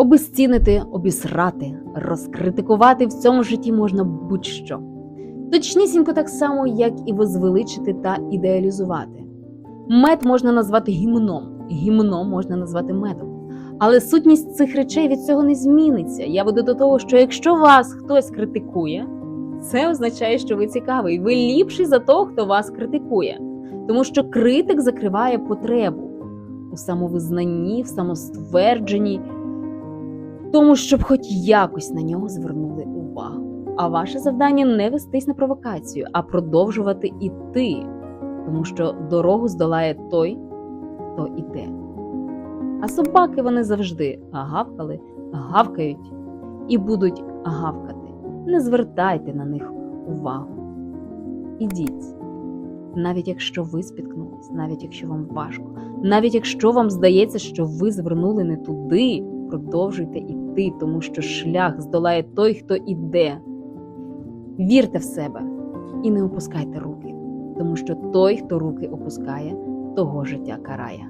Обезцінити, обісрати, розкритикувати в цьому житті можна будь-що. Точнісінько так само, як і возвеличити та ідеалізувати. Мед можна назвати гімном, гімном можна назвати медом. Але сутність цих речей від цього не зміниться. Я веду до того, що якщо вас хтось критикує, це означає, що ви цікавий. Ви ліпший за того, хто вас критикує. Тому що критик закриває потребу у самовизнанні, в самоствердженні, тому, щоб хоч якось на нього звернули увагу. А ваше завдання не вестись на провокацію, а продовжувати іти, тому що дорогу здолає той, хто іде. А собаки вони завжди гавкали, гавкають і будуть гавкати. Не звертайте на них увагу. Ідіть, навіть якщо ви спіткнулись, навіть якщо вам важко, навіть якщо вам здається, що ви звернули не туди, продовжуйте іти, тому що шлях здолає той, хто іде. Вірте в себе і не опускайте руки, тому що той, хто руки опускає, того життя карає.